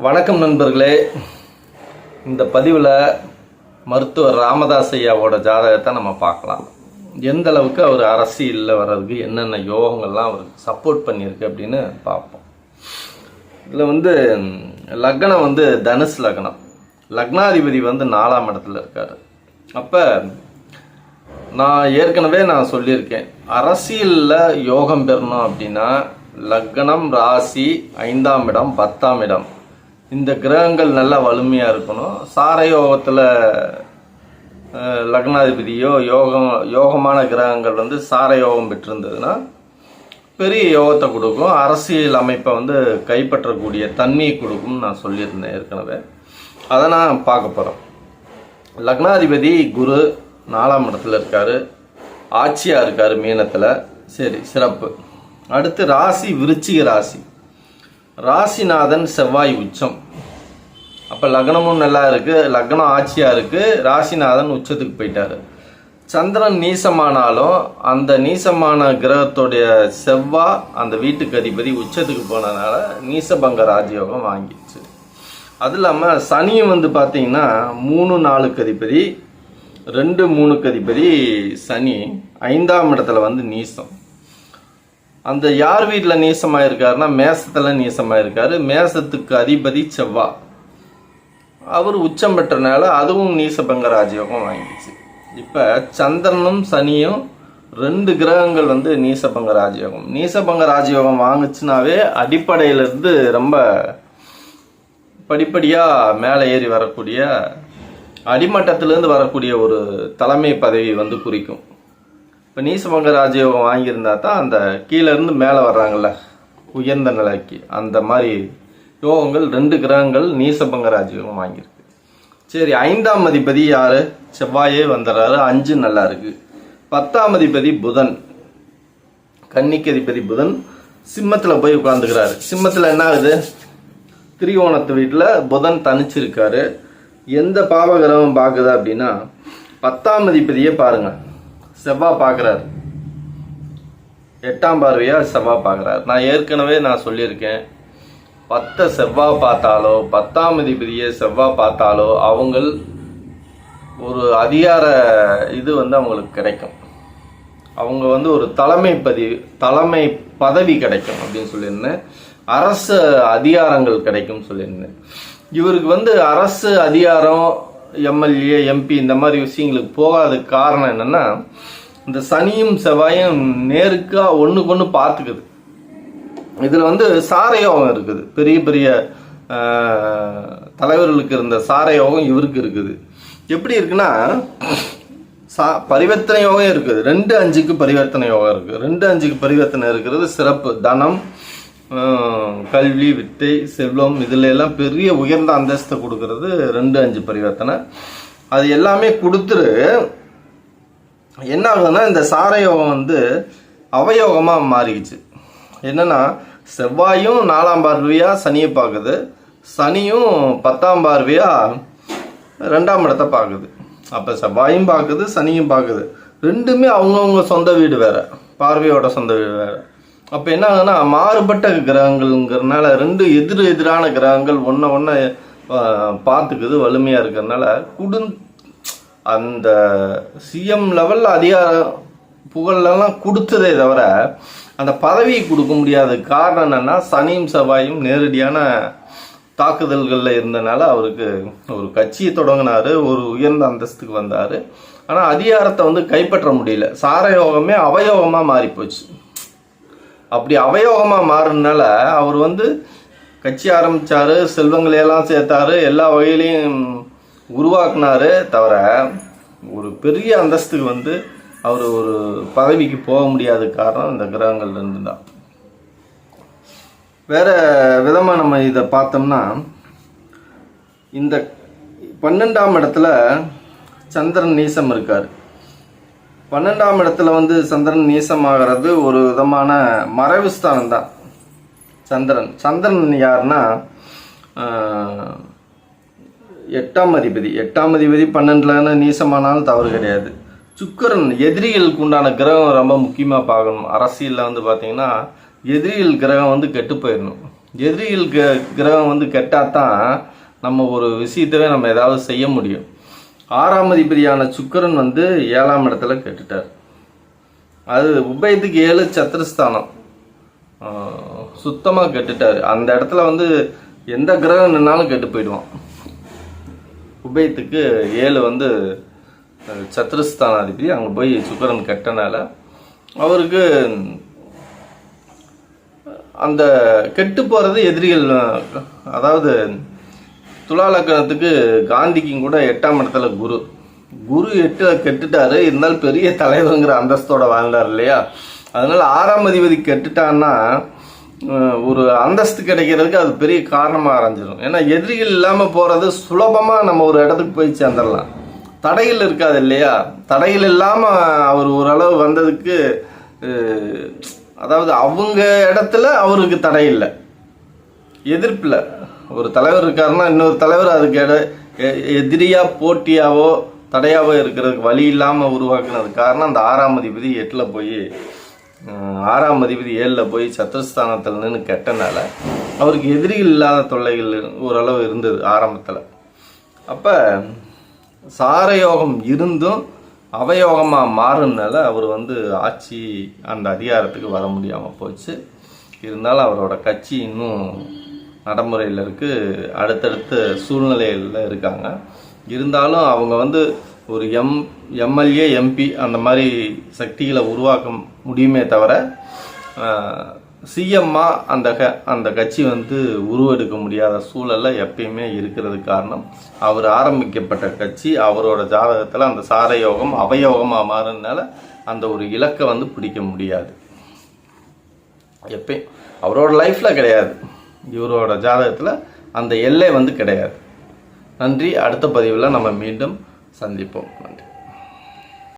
வணக்கம் நண்பர்களே. இந்த பதிவில் மருத்துவர் ராமதாஸ் ஐயாவோட ஜாதகத்தை நம்ம பார்க்கலாம். எந்த அளவுக்கு அவர் அரசியலில் வர்றதுக்கு என்னென்ன யோகங்கள்லாம் அவருக்கு சப்போர்ட் பண்ணியிருக்கு அப்படின்னு பார்ப்போம். இதில் வந்து லக்னம் வந்து தனுஷ் லக்னம். லக்னாதிபதி வந்து நாலாம் இடத்துல இருக்கார். அப்போ நான் ஏற்கனவே நான் சொல்லியிருக்கேன். அரசியலில் யோகம் பெறணும் அப்படின்னா லக்னம் ராசி ஐந்தாம் இடம் பத்தாம் இடம். இந்த கிரகங்கள் நல்லா வலிமையாக இருக்கணும். சார யோகத்தில் லக்னாதிபதியோ யோகம் யோகமான கிரகங்கள் வந்து சார யோகம் பெற்றிருந்ததுன்னா பெரிய யோகத்தை கொடுக்கும். அரசியல் அமைப்பை வந்து கைப்பற்றக்கூடிய தன்மையை கொடுக்கும்னு நான் சொல்லியிருந்தேன் ஏற்கனவே. அதை நான் பார்க்க போகிறோம் லக்னாதிபதி குரு நாலாம் இடத்துல இருக்கார். ஆட்சியாக இருக்கார் மீனத்தில். சரி சிறப்பு. அடுத்து ராசி விருச்சிக ராசி. ராசிநாதன் செவ்வாய் உச்சம். அப்போ லக்னமும் நல்லா இருக்குது லக்னம் ஆட்சியாக இருக்குது ராசிநாதன் உச்சத்துக்கு போயிட்டாரு. சந்திரன் நீசமானாலும் அந்த நீசமான கிரகத்துடைய செவ்வா அந்த வீட்டுக்கு அதிபதி உச்சத்துக்கு போனதுனால நீசபங்க ராஜயோகம் வாங்கிடுச்சு. அது இல்லாமல் சனியும் வந்து பார்த்தீங்கன்னா மூணு நாலுக்கு அதிபதி ரெண்டு மூணுக்கு அதிபதி சனி ஐந்தாம் இடத்துல வந்து நீசம். அந்த யார் வீட்டில் நீசமாக இருக்காருன்னா மேசத்தில் நீசமாக இருக்காரு மேசத்துக்கு அதிபதி செவ்வா. அவர் உச்சம் பெற்றனால அதுவும் நீசபங்க ராஜயோகம் வாங்கிடுச்சு. இப்போ சந்திரனும் சனியும் ரெண்டு கிரகங்கள் வந்து நீசபங்க ராஜயோகம். நீசபங்க ராஜயோகம் வாங்குச்சுனாவே அடிப்படையிலிருந்து ரொம்ப படிப்படியாக மேலே ஏறி வரக்கூடிய அடிமட்டத்திலேருந்து வரக்கூடிய ஒரு தலைமை பதவி வந்து குறிக்கும். இப்போ நீசபங்க ராஜயோகம் வாங்கியிருந்தா தான் அந்த கீழேருந்து மேலே வர்றாங்கல்ல உயர்ந்த நிலைக்கு. அந்த மாதிரி யோகங்கள் ரெண்டு கிரகங்கள் நீசபங்க ராஜயோகம் வாங்கியிருக்கு. சரி ஐந்தாம் அதிபதி யார்? செவ்வாயே வந்துடுறாரு அஞ்சு நல்லா இருக்கு. பத்தாம் அதிபதி புதன். கன்னிக்கு அதிபதி புதன் சிம்மத்தில் போய் உட்காந்துக்கிறாரு சிம்மத்தில் என்ன ஆகுது? திரிகோணத்து வீட்டில் புதன் தனிச்சிருக்காரு. எந்த பாவகிரகம் பார்க்குது அப்படின்னா பத்தாம் அதிபதியே பாருங்கள் செவ்வாய் பார்க்குறாரு. எட்டாம் பார்வையாக செவ்வாய் பார்க்குறாரு. நான் ஏற்கனவே நான் சொல்லியிருக்கேன். பத்தை செவ்வாய் பார்த்தாலோ பத்தாம் அதிபதியை செவ்வாய் பார்த்தாலோ அவங்கள் ஒரு அதிகார இது வந்து அவங்களுக்கு கிடைக்கும். அவங்க வந்து ஒரு தலைமை பதி தலைமை பதவி கிடைக்கும் அப்படின்னு சொல்லியிருந்தேன். அரசு அதிகாரங்கள் கிடைக்கும் சொல்லியிருந்தேன். இவருக்கு வந்து அரசு அதிகாரம் எம்எல்ஏ எம்பி இந்த மாதிரி விஷயங்களுக்கு போகாத காரணம் என்னென்னா இந்த சனியும் செவ்வாயும் நேருக்காக ஒண்ணுக்கு ஒன்று பார்த்துக்குது. இதில் வந்து சாரயோகம் இருக்குது. பெரிய பெரிய தலைவர்களுக்கு இருந்த சாரயோகம் இவருக்கு இருக்குது. எப்படி இருக்குன்னா சா பரிவர்த்தனை யோகம் இருக்குது. ரெண்டு அஞ்சுக்கு பரிவர்த்தனை யோகம் இருக்குது ரெண்டு அஞ்சுக்கு பரிவர்த்தனை இருக்கிறது சிறப்பு. தனம் கல்வி வித்தை செல்வம் இதில் எல்லாம் பெரிய உயர்ந்த அந்தஸ்தை கொடுக்கறது ரெண்டு அஞ்சு பரிவர்த்தனை. அது எல்லாமே கொடுத்துரு என்ன ஆகுதுன்னா இந்த சாரயோகம் வந்து அவயோகமாக மாறிடுச்சு என்னென்னா செவ்வாயும் நாலாம் பார்வையாக சனியை பார்க்குது. சனியும் பத்தாம் பார்வையாக ரெண்டாம் இடத்தை பார்க்குது. அப்போ செவ்வாயும் பார்க்குது சனியும் பார்க்குது. ரெண்டுமே அவங்கவுங்க சொந்த வீடு வேறு பார்வையோட சொந்த வீடு வேறு. அப்போ என்ன ஆகுதுன்னா மாறுபட்ட கிரகங்கள்ங்கிறதுனால ரெண்டு எதிர் எதிரான கிரகங்கள் ஒன்றை ஒன்று பார்த்துக்குது வலிமையாக இருக்கிறதுனால குடுந் அந்த சிஎம் லெவலில் அதிகாரம் புகழெல்லாம் கொடுத்ததே தவிர அந்த பதவியை கொடுக்க முடியாத காரணம் என்னன்னா சனியும் செவ்வாயும் நேரடியான தாக்குதல்களில் இருந்தனால அவருக்கு ஒரு கட்சியை தொடங்கினாரு ஒரு உயர்ந்த அந்தஸ்துக்கு வந்தார். ஆனால் அதிகாரத்தை வந்து கைப்பற்ற முடியல. சாரயோகமே அவயோகமாக மாறி போச்சு அப்படி அவயோகமாக மாறினால அவர் வந்து கட்சி ஆரம்பிச்சாரு செல்வங்களை எல்லாம் சேர்த்தாரு எல்லா வகையிலையும் உருவாக்குனாரு தவிர ஒரு பெரிய அந்தஸ்துக்கு வந்து அவர் ஒரு பதவிக்கு போக முடியாத காரணம் இந்த கிரகங்கள்லேருந்து தான் வேறு விதமாக நம்ம இதை பார்த்தோம்னா இந்த பன்னெண்டாம் இடத்துல சந்திரன் நீசம் இருக்கார். பன்னெண்டாம் இடத்துல வந்து சந்திரன் நீசமாகிறது ஒரு விதமான மறைவு ஸ்தானம் தான் சந்திரன். சந்திரன் யாருன்னா எட்டாம் அதிபதி. எட்டாம் அதிபதி பன்னெண்டுலன்னு நீசமானாலும் தவறு கிடையாது. சுக்கிரன் எதிரிகளுக்கு உண்டான கிரகம் ரொம்ப முக்கியமாக பார்க்கணும். அரசியலில் வந்து பார்த்தீங்கன்னா எதிரிகள் கிரகம் வந்து கெட்டு போயிடணும். எதிரிகள் கிர- கிரகம் வந்து கெட்டால் தான் நம்ம ஒரு விஷயத்தவே நம்ம ஏதாவது செய்ய முடியும். ஆறாம் அதிபதியான சுக்கரன் வந்து ஏழாம் இடத்துல கேட்டுட்டார். அது உபயத்துக்கு ஏழு சத்திரஸ்தானம் சுத்தமாக கெட்டுட்டார். அந்த இடத்துல வந்து எந்த கிரகம் நின்னாலும் கெட்டு போயிடுவான். உபயத்துக்கு ஏழு வந்து சத்திரஸ்தானாதிபதி அங்கே போய் சுக்கிரன் கெட்டனால அவருக்கு அந்த கெட்டு போகிறது எதிரிகள் அதாவது துலா லக்கணத்துக்கு காந்திக்கும் கூட எட்டாம் இடத்துல குரு. குரு எட்டு கெட்டுட்டாரு. இருந்தாலும் பெரிய தலைவருங்கிற அந்தஸ்தோட வாழ்ந்தார் இல்லையா? அதனால ஆறாம் அதிபதி கெட்டுட்டான்னா ஒரு அந்தஸ்து கிடைக்கிறதுக்கு அது பெரிய காரணமாக அரைஞ்சிடும் ஏன்னா எதிரிகள் இல்லாமல் போகிறது சுலபமாக நம்ம ஒரு இடத்துக்கு போய் சேர்ந்துடலாம். தடைகள் இருக்காது இல்லையா? தடைகள் இல்லாமல் அவர் ஓரளவு வந்ததுக்கு அதாவது அவங்க இடத்துல அவருக்கு தடை இல்லை. எதிர்ப்பில். ஒரு தலைவர் இருக்காருன்னா இன்னொரு தலைவர் அதுக்கு எட எதிரியா போட்டியாவோ தடையாவோ இருக்கிறதுக்கு வழி இல்லாமல் உருவாக்குனது காரணம் அந்த ஆறாம் அதிபதி எட்டில் போய் ஆறாம் அதிபதி ஏழில் போய் சத்துருஸ்தானத்தில் நின்று கெட்டனால அவருக்கு எதிரிகள் இல்லாத தொல்லைகள் ஓரளவு இருந்தது ஆரம்பத்தில். அப்போ சாரயோகம் இருந்தும் அவயோகமாக மாறுனால அவர் வந்து ஆட்சி அந்த அதிகாரத்துக்கு வர முடியாமல் போச்சு. இருந்தாலும் அவரோட கட்சி இன்னும் நடைமுறையில் இருக்குது அடுத்தடுத்த சூழ்நிலையில் இருக்காங்க. இருந்தாலும் அவங்க வந்து ஒரு எம் எம்எல்ஏ எம்பி அந்த மாதிரி சக்திகளை உருவாக்க முடியுமே தவிர சிஎம்மா அந்த க அந்த கட்சி வந்து உருவெடுக்க முடியாத சூழலில் எப்பயுமே இருக்கிறது காரணம் அவர் ஆரம்பிக்கப்பட்ட கட்சி அவரோட ஜாதகத்தில் அந்த சாரயோகம் அவயோகமாக மாறினால அந்த ஒரு இலக்கை வந்து பிடிக்க முடியாது. எப்பயும் அவரோட லைஃப்பில் கிடையாது. இவரோட ஜாதகத்தில் அந்த எல்லை வந்து கிடையாது. நன்றி. அடுத்த பதிவில் நம்ம மீண்டும் சந்திப்போம். நன்றி.